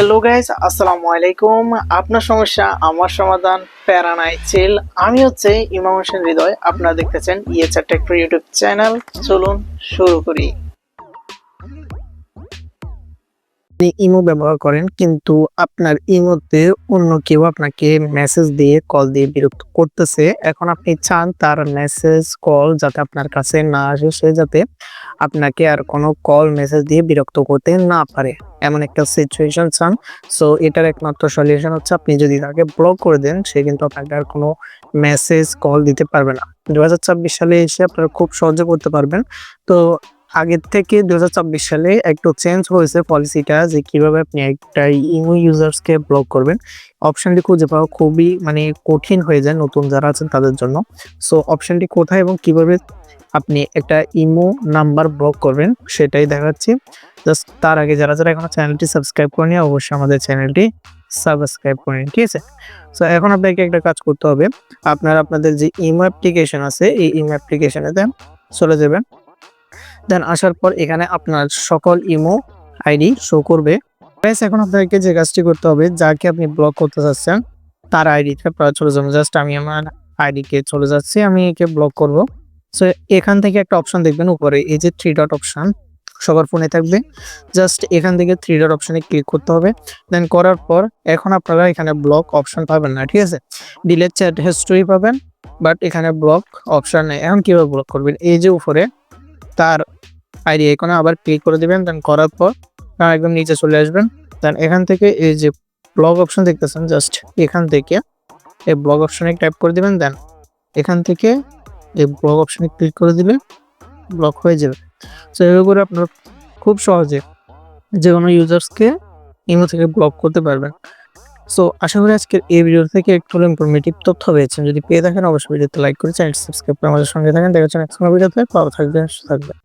Hello guys আসসালামু আলাইকুম আপনার সমস্যা আমার সমাধান প্যারানাই চিল আমি হচ্ছে ইমাম হোসেন হৃদয় আপনারা দেখতেছেন ইয়েচার টেক ইউটিউব চ্যানেল চলুন শুরু করি আপনি ইমো ব্যবহার করেন, কিন্তু আপনার ইমোতে অন্য কেউ আপনাকে মেসেজ দিয়ে কল দিয়ে বিরক্ত করতেছে। এখন আপনি চান তার মেসেজ কল যাতে আপনার কাছে না আসে, সে যাতে আপনাকে আর কোনো কল মেসেজ দিয়ে বিরক্ত করতে না পারে। এমন একটা সিচুয়েশন চান। সো এটার একমাত্র সলিউশন হচ্ছে আপনি যদি তাকে ব্লক করে দেন, সে কিন্তু আপনাকে আর কোনো মেসেজ কল দিতে পারবে না। দু হাজার ছাব্বিশ সালে এসে আপনারা খুব সহজে করতে পারবেন। তো আগের থেকে দু হাজার চব্বিশ সালে একটু চেঞ্জ হয়েছে পলিসিটা যে কীভাবে আপনি একটা ইমো ইউজার্সকে ব্লক করবেন। অপশনটি খুঁজে পাওয়া খুবই মানে কঠিন হয়ে যায় নতুন যারা আছেন তাদের জন্য। সো অপশনটি কোথায় এবং কীভাবে আপনি একটা ইমো নাম্বার ব্লক করবেন সেটাই দেখাচ্ছি। জাস্ট তার আগে যারা যারা এখনও চ্যানেলটি সাবস্ক্রাইব করেনি অবশ্যই আমাদের চ্যানেলটি সাবস্ক্রাইব করে নিন, ঠিক আছে? সো এখন আপনাকে একটা কাজ করতে হবে। আপনার, আপনাদের যে ইমো অ্যাপ্লিকেশন আছে, এই ইমো অ্যাপ্লিকেশনে চলে যাবেন। দেন আসার পর এখানে আপনার সকল ইমো আইডি শো করবে। এখন আপনাকে যে কাজটি করতে হবে, যাকে আপনি ব্লক করতে চাচ্ছেন, তার আইডিতে আপনারা চলে যাবেন। জাস্ট আমি আমার আইডিকে চলে যাচ্ছি, আমি একে ব্লক করব। সো এখান থেকে একটা অপশন দেখবেন উপরে, এই যে থ্রি ডট অপশন সবার ফোনে থাকবে। জাস্ট এখান থেকে থ্রি ডট অপশনে ক্লিক করতে হবে। দেন করার পর, এখন আপনারা এখানে ব্লক অপশন পাবেন না, ঠিক আছে? ডিলেট চ্যাট হিস্টরি পাবেন বাট এখানে ব্লক অপশন নেই এখন কীভাবে ব্লক করবেন? এই যে উপরে তার আইডি এখানে আবার ক্লিক করে দিবেন দেন করার পর একদম নিচে চলে আসবেন। দেন এখান থেকে এই যে ব্লগ অপশন দেখতেছেন জাস্ট এখান থেকে এই ব্লগ অপশনে টাইপ করে দিবেন দেন এখান থেকে এই ব্লগ অপশনে ক্লিক করে দিলে ব্লক হয়ে যাবে। সো এভাবে করে আপনারা খুব সহজে যে কোনো ইউজার্সকে ইমো থেকে ব্লক করতে পারবেন। সো আশা করি আজকের এই ভিডিও থেকে একটু ইনফরমেটিভ তথ্য পেয়েছেন। যদি পেয়ে থাকেন, অবশ্যই ভিডিওতে লাইক করে চ্যানেল সাবস্ক্রাইব করে আমাদের সঙ্গে থাকেন। দেখা হচ্ছে নেক্সট ভিডিওতে। ভালো থাকবেন, সুস্থ থাকবেন।